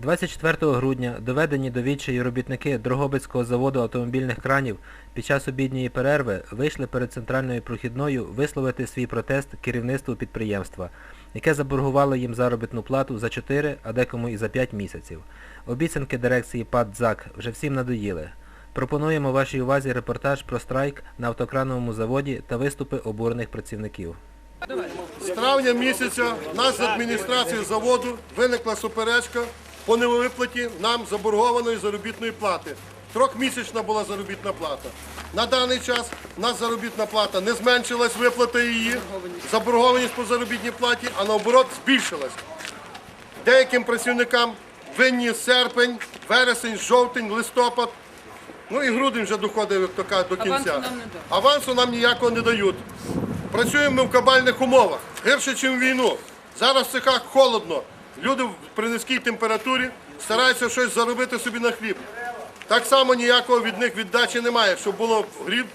24 грудня доведені до відчаю робітники Дрогобицького заводу автомобільних кранів під час обідньої перерви вийшли перед центральною прохідною висловити свій протест керівництву підприємства, яке заборгувало їм заробітну плату за 4, а декому і за 5 місяців. Обіцянки дирекції ПАД ЗАК вже всім надоїли. Пропонуємо вашій увазі репортаж про страйк на автокрановому заводі та виступи обурених працівників. З травня місяця в нас з адміністрації заводу виникла суперечка по невиплаті нам заборгованої заробітної плати. Трьохмісячна була заробітна плата. На даний час в нас заробітна плата не зменшилась, виплата її, заборгованість по заробітній платі, а наоборот збільшилась. Деяким працівникам винні серпень, вересень, жовтень, листопад. Ну і грудень вже доходить як то кажуть, до кінця. Авансу нам. Авансу нам ніякого не дають. Працюємо ми в кабальних умовах, гірше, ніж війну. Зараз в цехах холодно. Люди при низькій температурі стараються щось заробити собі на хліб. Так само ніякого від них віддачі немає, щоб було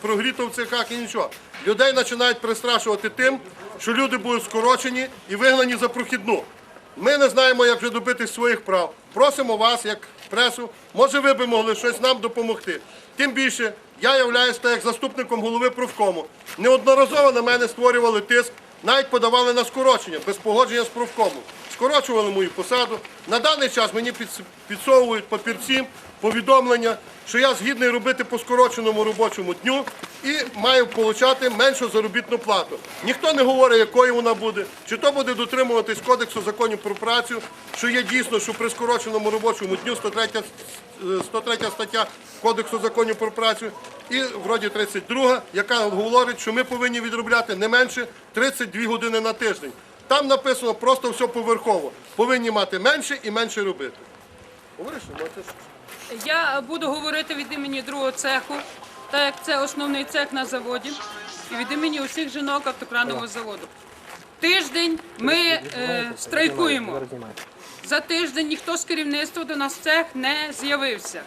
прогріто в цехах і нічого. Людей починають пристрашувати тим, що люди будуть скорочені і вигнані за прохідну. Ми не знаємо, як вже добитись своїх прав. Просимо вас, як пресу, може ви би могли щось нам допомогти. Тим більше, я являюся як заступником голови профкому. Неодноразово на мене створювали тиск, навіть подавали на скорочення без погодження з профкомом. Скорочували мою посаду. На даний час мені підсовують папірці, повідомлення, що я згідний робити по скороченому робочому дню і маю отримати меншу заробітну плату. Ніхто не говорить, якою вона буде, чи то буде дотримуватись Кодексу законів про працю, що є дійсно, що при скороченому робочому дню 103, е, 103 стаття Кодексу законів про працю, і вроді 32, яка говорить, що ми повинні відробляти не менше 32 години на тиждень. Там написано просто все поверхово. Повинні мати менше і менше робити. Говориш, ну, Я буду говорити від імені другого цеху, так як це основний цех на заводі, і від імені усіх жінок автокранового заводу. Тиждень ми е, страйкуємо. За тиждень ніхто з керівництва до нас в цех не з'явився.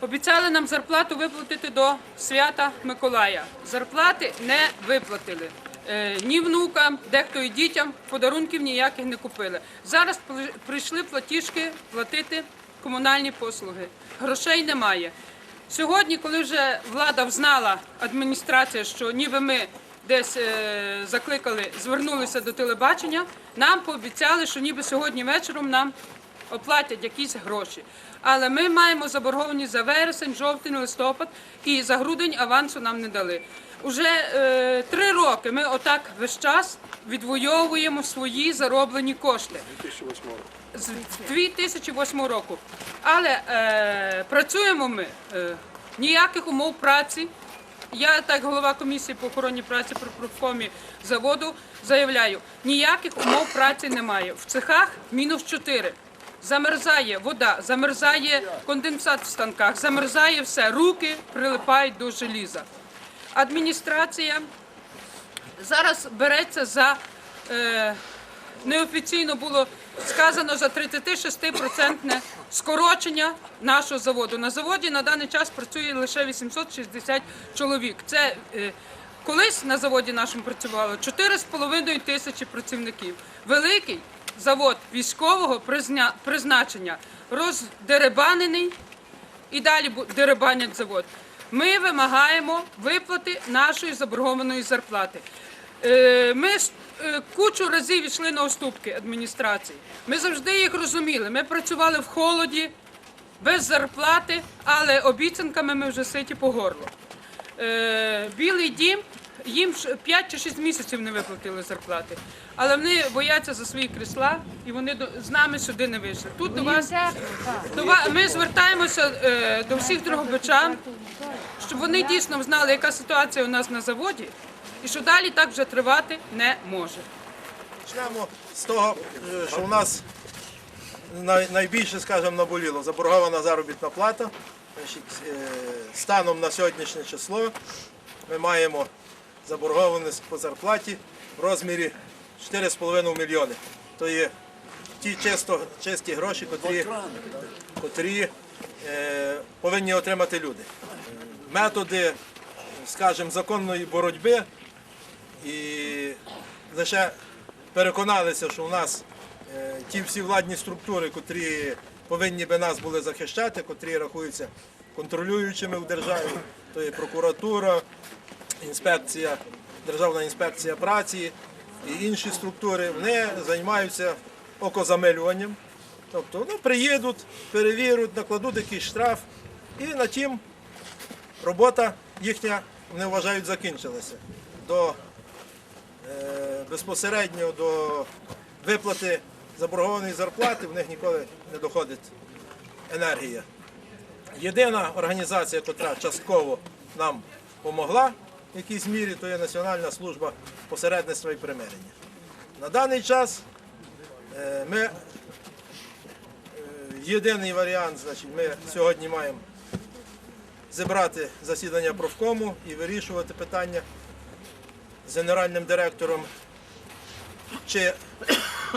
Обіцяли нам зарплату виплатити до свята Миколая. Зарплати не виплатили. Е, ні внукам, дехто і дітям подарунків ніяких не купили. Зараз прийшли платіжки платити комунальні послуги. Грошей немає. Сьогодні, коли вже влада взнала, адміністрація, що ніби ми десь е, закликали, звернулися до телебачення, нам пообіцяли, що ніби сьогодні вечором нам оплатять якісь гроші. Але ми маємо заборгованість за вересень, жовтень, листопад і за грудень авансу нам не дали. Уже е, три роки ми отак весь час відвоюємо свої зароблені кошти з 2008 року. Але е, працюємо ми е, ніяких умов праці. Я, так голова комісії по охороні праці при профкомі заводу, заявляю, ніяких умов праці немає. В цехах мінус 4. Замерзає вода, замерзає конденсат в станках, замерзає все. Руки прилипають до желіза. Адміністрація зараз береться за е, неофіційно було сказано за 36% скорочення нашого заводу. На заводі на даний час працює лише 860 чоловік. Це е, колись на заводі нашому працювало 4,5 тисячі працівників. Великий завод військового призначення роздеребанений і далі деребанять завод. Ми вимагаємо виплати нашої заборгованої зарплати. Е, Ми е, кучу разів йшли на уступки адміністрації. Ми завжди їх розуміли. Ми працювали в холоді, без зарплати, але обіцянками ми вже ситі по горло. Е, Білий дім їм 5 чи 6 місяців не виплатили зарплати. Але вони бояться за свої крісла і вони з нами сюди не вийшли. Тут до вас до ва- ми звертаємося е, до всіх дрогобичан, щоб вони дійсно знали, яка ситуація у нас на заводі, і що далі так вже тривати не може. Почнемо з того, е, що у нас найбільше, скажімо, наболіло заборгована заробітна плата. Е, Станом на сьогоднішнє число ми маємо заборгованість по зарплаті в розмірі 4,5 мільйони. То є ті чисто, чисті гроші, котрі, котрі е, повинні отримати люди. Методи, скажімо, законної боротьби і лише переконалися, що у нас е, ті всі владні структури, котрі повинні би нас були захищати, котрі рахуються контролюючими в державі, то є прокуратура, інспекція, Державна інспекція праці і інші структури, вони займаються окозамилюванням. Тобто ну, приїдуть, перевірять, накладуть якийсь штраф і на тім робота їхня, вони вважають, закінчилася. До, е, безпосередньо до виплати заборгованої зарплати в них ніколи не доходить енергія. Єдина організація, яка частково нам допомогла в якійсь мірі, то є Національна служба посередництва і примирення. На даний час е, ми е, єдиний варіант, значить, ми сьогодні маємо зібрати засідання профкому і вирішувати питання з генеральним директором, чи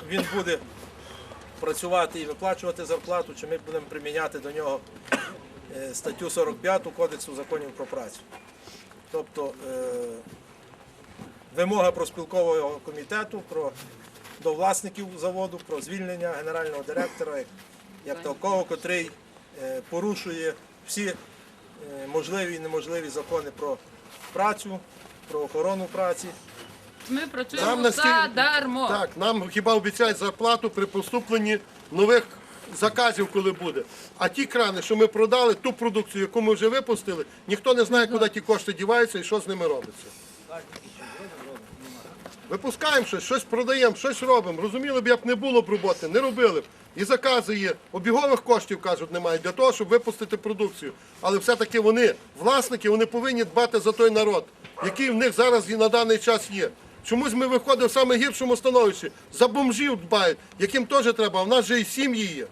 він буде працювати і виплачувати зарплату, чи ми будемо приміняти до нього е, статтю 45 Кодексу законів про працю. Тобто е, вимога проспілкового комітету про, до власників заводу про звільнення генерального директора як, як такого, котрий е, порушує всі е, можливі і неможливі закони про працю, про охорону праці. Ми Нам працюємо наскільки- задармо. Так, нам хіба обіцяють зарплату при поступленні нових заказів, коли буде. А ті крани, що ми продали, ту продукцію, яку ми вже випустили, ніхто не знає, куди ті кошти діваються і що з ними робиться. Випускаємо щось, щось продаємо, щось робимо. Розуміли б, як не було б роботи, не робили б. І закази є. Обігових коштів, кажуть, немає для того, щоб випустити продукцію. Але все-таки вони, власники, вони повинні дбати за той народ, який в них зараз і на даний час є. Чомусь ми виходимо в саме гіршому становищі. За бомжів дбають, яким теж треба, а в нас же і сім'ї є.